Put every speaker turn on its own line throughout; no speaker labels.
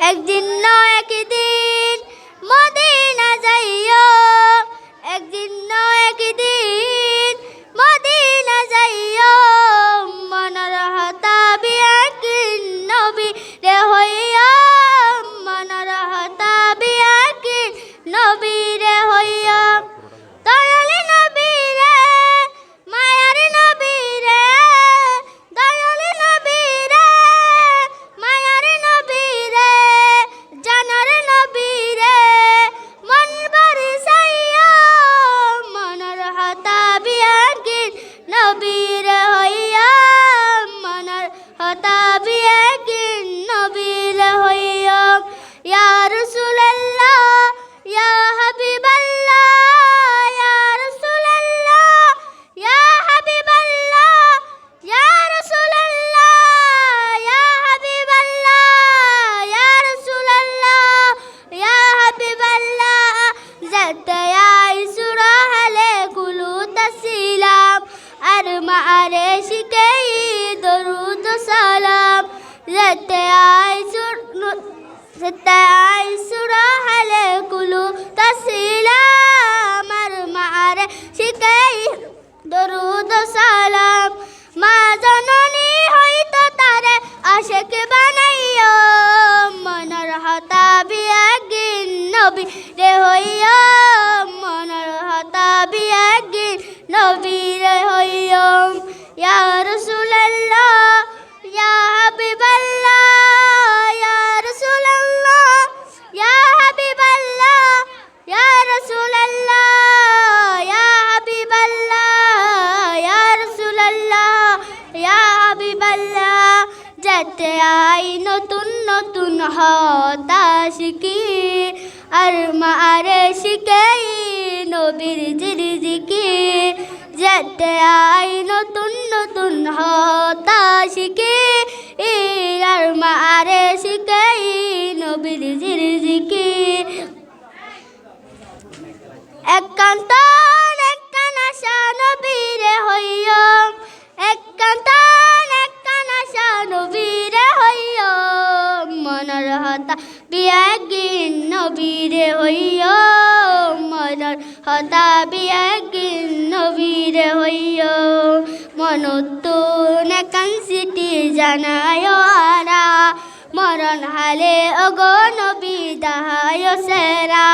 একদিন না আর মারে দরুদ সালাম সুর জাতায়াই সুরা হালে কুলু তাসিলাম আর মারে শিকেই দরুদ সালাম। মা জননী হইতো তারে আশেক বানাইও। মনের হতাবি একদিন নবী রে হইও। আই নতুন নতুন হতাশিকি আর মারে শিখাই নবীর জিরিজিকি যেতে আই নতুন নতুন হতাশিকি আর মারে শিখাই নবীর জিরিজিকি বিয়াগিন নবীরে হইয় মনের হতা বিয়াগিন নবীরে হইয় মনতুন সিটি জানায় আরা। মরণ হালে অগো নবী দাহায় সেরা।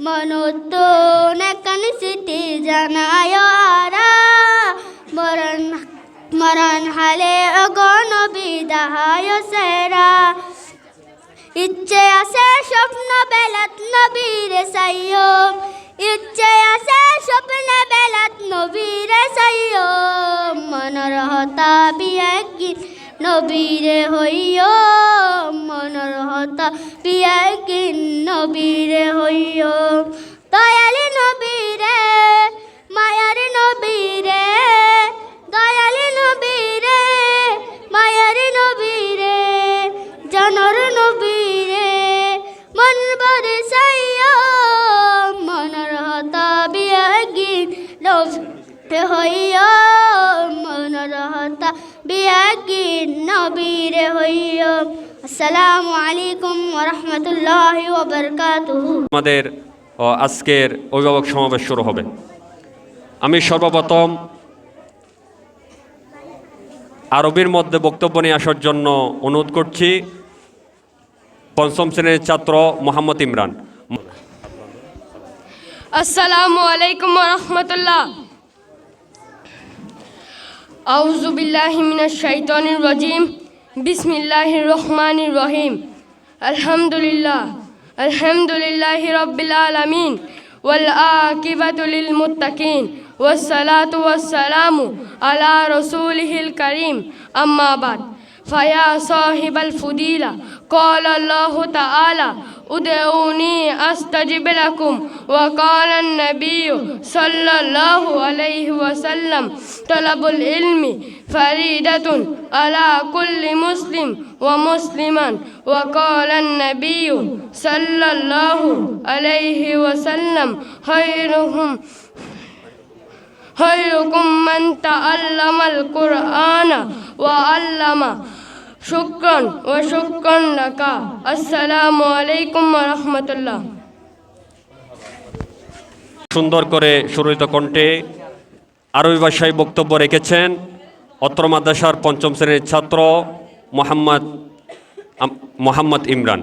মনতুন সিটি জানায় আরা। মরণ মরণ হালে অগো ইচ্ছে আছে স্বপ্ন বেলাত নবীর সাইয়ম ইচ্ছে আছে স্বপ্ন বেলাত নবীর সাইয় মনর হতা বিয়াকি নবীরে হইয় মনর হতা বিয়াকি নবীরে হইয় নবীরে হইয়া মনর হতা বিয়াগিন নবীরে হইয়া আসসালামু আলাইকুম রাহমাতুল্লাহি ওয়া বারাকাতুহু
আমাদের আজকের অভিভাবক সমাবেশ শুরু হবে। আমি সর্বপ্রথম আরবির মধ্যে বক্তব্য নিয়ে আসার জন্য অনুরোধ করছি, পঞ্চম শ্রেণির ছাত্র মোহাম্মদ ইমরান।
আসসালামু আলাইকুম রহমতুল্লাহ। আউযু বিল্লাহি মিনাশ শাইতানির রাজিম। বিসমিল্লাহির রহমান রহিম। আলহামদুলিল্লাহ। আলহামদুলিল্লাহি রাব্বিল আলামিন। ওয়াল আকিবাতু লিল মুত্তাকিন। والصلاة والسلام على رسوله الكريم. أما بعد فيا صاحب الفضيلة قال الله تعالى ادعوني أستجب لكم. وقال النبي صلى الله عليه وسلم طلب العلم فريدة على كل مسلم ومسلما. وقال النبي صلى الله عليه وسلم خيرهم খৈরুকুম মান তাআল্লামাল কুরআনা ওয়া আল্লামা শুক্রন ওয়া শুক্রন লাকা আসসালামু আলাইকুম ওয়া রাহমাতুল্লাহ
সুন্দর করে সুরিত কণ্ঠে আরবি ভাষায় বক্তব্য রেখেছেন অত্র মাদ্রাসার পঞ্চম শ্রেণির ছাত্র মোহাম্মদ মোহাম্মদ ইমরান।